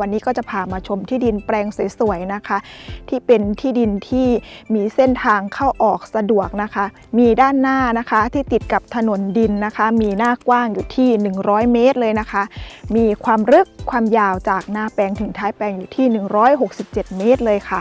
วันนี้ก็จะพามาชมที่ดินแปลงสวยๆนะคะ ที่เป็นที่ดินที่มีเส้นทางเข้าออกสะดวกนะคะ มีด้านหน้านะคะที่ติดกับถนนดินนะคะ มีหน้ากว้างอยู่ที่ 100 เมตรเลยนะคะ มีความลึกความยาวจากหน้าแปลงถึงท้ายแปลงอยู่ที่ 167 เมตรเลยค่ะ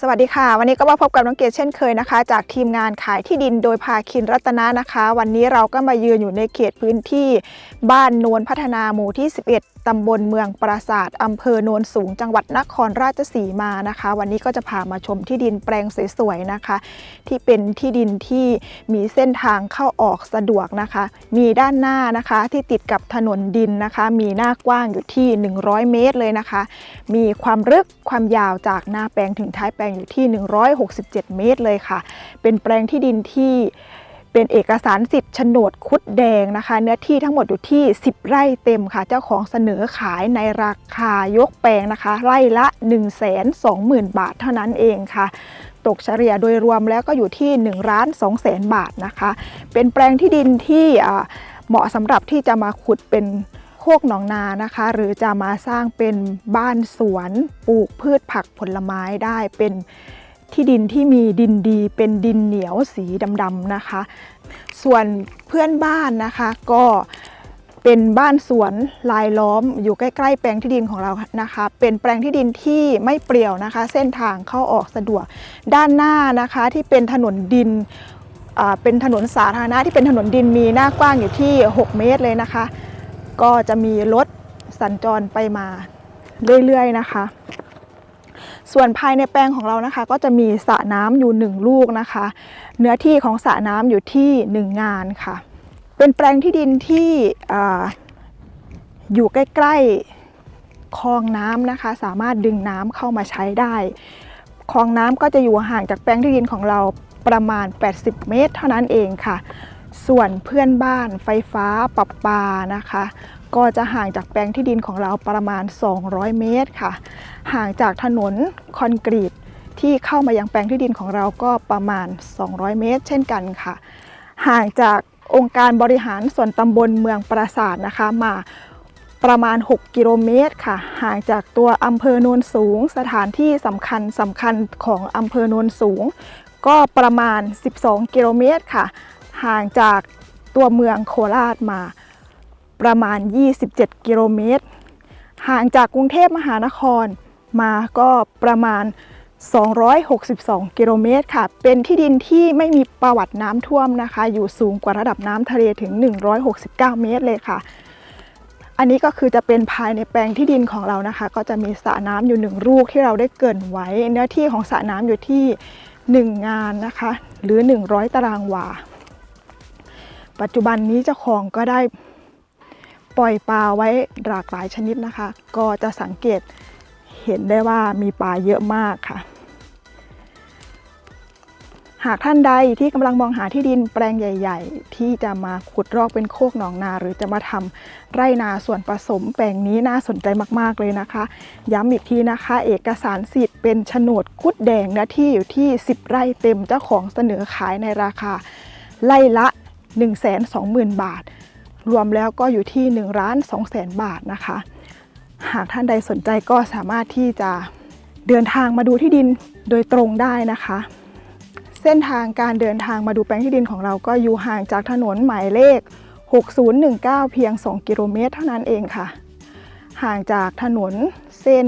สวัสดีค่ะ วันนี้ก็มาพบกับน้องเกดเช่นเคยนะคะ จากทีมงานขายที่ดินโดยภาคินรัตนะนะคะ วันนี้เราก็มายืนอยู่ในเขตพื้นที่บ้านโนนพัฒนาหมู่ที่ 11 ตำบลเมืองปราศาสตร์อำเภอโนนสูงจังหวัดนครราชสีมานะคะ วันนี้ก็จะพามาชมที่ดินแปลงสวยๆนะคะ ที่เป็นที่ดินที่มีเส้นทางเข้าออกสะดวกนะคะ มีด้านหน้านะคะที่ติดกับถนนดินนะคะ มีหน้ากว้างอยู่ที่ 100 เมตรเลยนะคะ มีความลึกความยาวจากหน้าแปลงถึงท้ายแปลงอยู่ที่ 167 เมตรเลยค่ะ เป็นแปลงที่ดินที่ เป็นเอกสารสิทธิ์โฉนดคุดแดงนะคะ เนื้อที่ทั้งหมดอยู่ที่ 10 ไร่เต็มค่ะ เจ้าของเสนอขายในราคายกแปลงนะคะ ไร่ละ 120,000 บาทเท่านั้นเองค่ะ ตกเฉลี่ยโดยรวมแล้วก็อยู่ที่1ล้าน2แสนบาทนะคะ เป็นแปลงที่ดินที่เหมาะสำหรับที่จะมาขุดเป็นโคกหนองนานะคะ หรือจะมาสร้างเป็นบ้านสวนปลูกพืชผักผลไม้ได้เป็น ที่ดินที่มีดินดีเป็นดินเหนียวสีดำๆนะคะ ส่วนเพื่อนบ้านนะคะก็เป็นบ้านสวนลายล้อมอยู่ใกล้ๆ แปลงที่ดินของเรานะคะ เป็นแปลงที่ดินที่ไม่เปรี่ยวนะคะ เส้นทางเข้าออกสะดวกด้านหน้านะคะที่เป็นถนนดินเป็นถนนสาธารณะที่เป็นถนนดินมีหน้ากว้างอยู่ที่ 6 เมตรเลยนะคะ ก็จะมีรถสัญจรไปมาเรื่อยๆนะคะ ส่วนภายในแปลงของเรานะคะ ก็จะมีสระน้ำอยู่หนึ่งลูกนะคะ เนื้อที่ของสระน้ำอยู่ที่หนึ่งงานค่ะ เป็นแปลงที่ดินที่ออยู่ใกล้ๆคลองน้ำนะคะ สามารถดึงน้ำเข้ามาใช้ได้คลองน้ำก็จะอยู่ห่างจากแปลงที่ดินของเราประมาณ 80 เมตร เท่านั้นเองค่ะ ส่วนเพื่อนบ้านไฟฟ้าปรับปานะคะ ก็จะห่างจากแปลงที่ดินของเราประมาณ 200 เมตรค่ะ ห่างจากถนนคอนกรีตที่เข้ามายังแปลงที่ดินของเราก็ประมาณ 200 เมตร เช่นกันค่ะ ห่างจากองค์การบริหารส่วนตำบลเมืองปราสาทนะคะมาประมาณ 6 กิโลเมตรค่ะ ห่างจากตัวอำเภอโนนสูง สถานที่สำคัญสำคัญของอำเภอโนนสูง ก็ประมาณ 12 กิโลเมตรค่ะ ห่างจากตัวเมืองโคราชมาประมาณ 27 กิโลเมตร ห่างจากกรุงเทพมหานครมาก็ประมาณ 262 กิโลเมตรค่ะ เป็นที่ดินที่ไม่มีประวัติน้ำท่วมนะคะ อยู่สูงกว่าระดับน้ำทะเลถึง 169 เมตรเลยค่ะ อันนี้ก็คือจะเป็นภายในแปลงที่ดินของเรานะคะ ก็จะมีสระน้ำอยู่หนึ่งลูกที่เราได้เกินไว้ เนื้อที่ของสระน้ำอยู่ที่ 1 งานนะคะ หรือ 100 ตารางวา ปัจจุบันนี้เจ้าของก็ได้ปล่อยปลาไว้หลากหลายชนิดนะคะ ก็จะสังเกตเห็นได้ว่ามีปลาเยอะมากค่ะ หากท่านใดที่กำลังมองหาที่ดินแปลงใหญ่ ๆ ที่จะมาขุดรอกเป็นโคกหนองนา หรือจะมาทำไร่นาส่วนผสมแปลงนี้น่าสนใจมากๆเลยนะคะ ย้ำอีกทีนะคะ เอกสารสิทธิ์เป็นโฉนดคุดแดงนะที่อยู่ที่ 10 ไร่เต็มเจ้าของเสนอขายในราคาไร่ละ 120,000 บาท รวมแล้วก็อยู่ที่1ล้าน2แสนบาทนะคะ หากท่านใดสนใจก็สามารถที่จะเดินทางมาดูที่ดินโดยตรงได้นะคะ เส้นทางการเดินทางมาดูแปลงที่ดินของเราก็อยู่ห่างจากถนนหมายเลข 6019 เพียง 2 กิโลเมตร เท่านั้นเองค่ะ ห่างจากถนนเส้น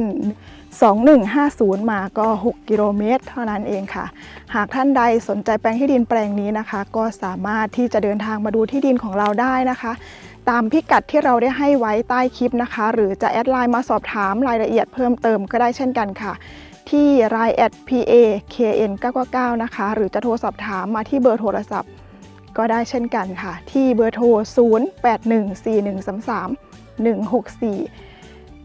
2150 มาก็ 6 กิโลเมตร เท่านั้นเองค่ะ หากท่านใดสนใจแปลงที่ดินแปลงนี้นะคะ ก็สามารถที่จะเดินทางมาดูที่ดินของเราได้นะคะ ตามพิกัดที่เราได้ให้ไว้ใต้คลิปนะคะ หรือจะแอดไลน์มาสอบถามรายละเอียดเพิ่มเติมก็ได้เช่นกันค่ะ ที่ line at pa kn 999นะคะ หรือจะโทรสอบถามมาที่เบอร์โทรศัพท์ก็ได้เช่นกันค่ะ ที่เบอร์โทร 0814133164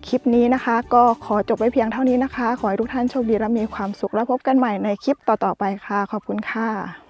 คลิปนี้นะคะ ก็ขอจบไว้เพียงเท่านี้นะคะ ขอให้ทุกท่านโชคดีและมีความสุขแล้วพบกันใหม่ในคลิปต่อๆไปค่ะ ขอบคุณค่ะ